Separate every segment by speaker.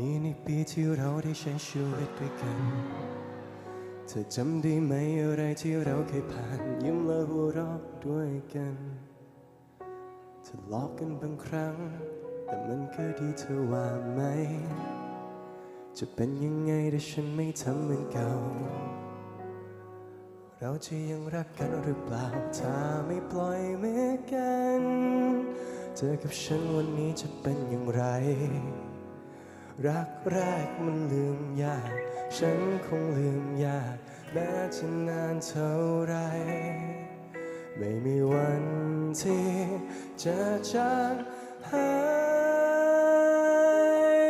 Speaker 1: นี้ในปีที่เราได้ใช้ชีวิตด้วยกัน เธอจำได้ไหมอะไรที่เราเคยผ่าน ยิ้มและหัวเราะด้วยกันทะเลาะกันบางครั้ง แต่มันก็ดีเธอว่าไหม จะเป็นยังไงถ้าฉันไม่ทำเหมือนเก่า เราจะยังรักกันหรือเปล่า ถ้าไม่ปล่อยมือกันเธอกับฉันวันนี้จะเป็นอย่างไร รักแรกมันลืมยาก ฉันคงลืมยากแม้จะนานเท่าไร ไม่มีวันที่จะจางหาย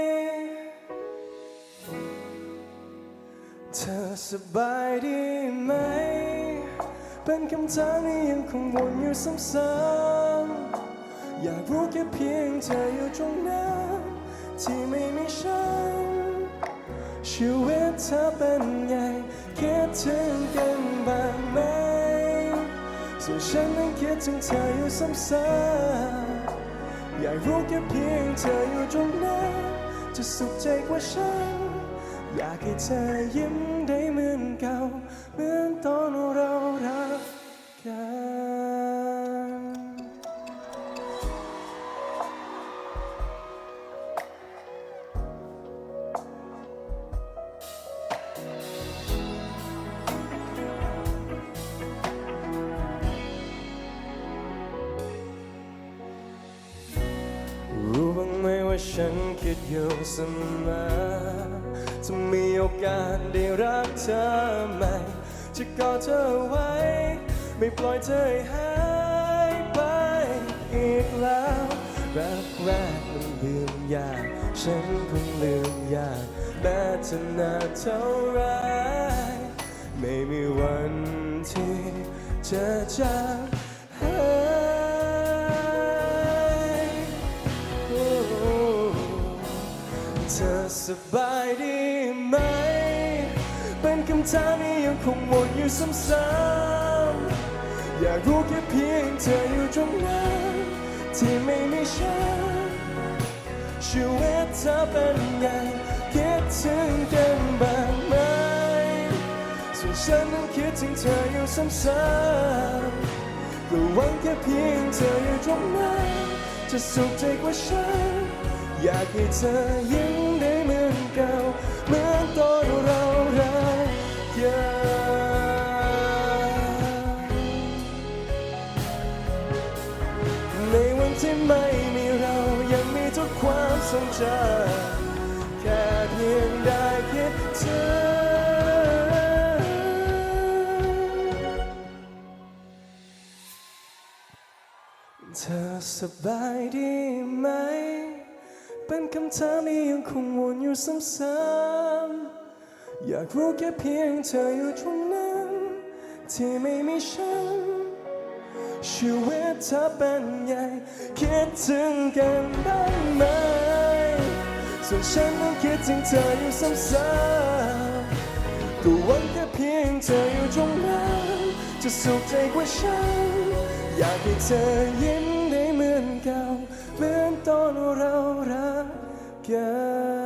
Speaker 1: เธอสบายดีไหม เป็นคำถามที่ยังคงวนอยู่ซ้ำๆอยากรู้แค่เพียงเธออยู่ตรงนั้น ที่ไม่มีฉัน ชีวิตเธอเป็นไง คิดถึงกันบ้างไหมส่วนฉันนั้นคิดถึงเธออยู่ซ้ำๆอยากรู้แค่เพียงเธออยู่ตรงนั้นจะสุขใจกว่าฉัน อยากให้เธอยิ้มได้เหมือนก่า ฉันคิดอยู่เสมอจะมีโอกาสได้รักเธอใหม่ จะกอดเธอไว้ ไม่ปล่อยเธอให้หายไปอีกแล้ว รักแรกมันลืมยาก ฉันคงลืมยากแม้จะนานเท่าไรไม่มีวันที่จะจาง สบายดีไหม เป็นคำถามที่ยังคงวนอยู่ซ้ำๆอยากรู้แค่เพียงเธออยู่ตรงนั้นที่ไม่มีฉันชีวิตเธอเป็นไงคิดถึงกันบ้างไหมส่วนฉันนั้นคิดถึงเธออยู่ซ้ำๆก็หวังแค่เพียงเธออยู่ตรงนั้นจะสุขใจกว่าฉันอยากให้เธอยิ้ม ความทรงจำแค่เพียงได้คิดถึงเธอสบายดีไหม เป็นคำถามที่ยังคงวนอยู่ซ้ำๆอยากรู้แค่เพียงเธออยู่ตรงนั้น ที่ไม่มีฉันชีวิตเธอเป็นไงคิดถึงกันบ้างไหม ส่วนฉันนั้นคิดถึงเธออยู่ซ้ำๆก็หวังแค่เพียงเธออยู่ตรงนั้นจะสุขใจกว่าฉัน อยากให้เธอยิ้มได้เหมือนเก่าเหมือนตอนเรารักกัน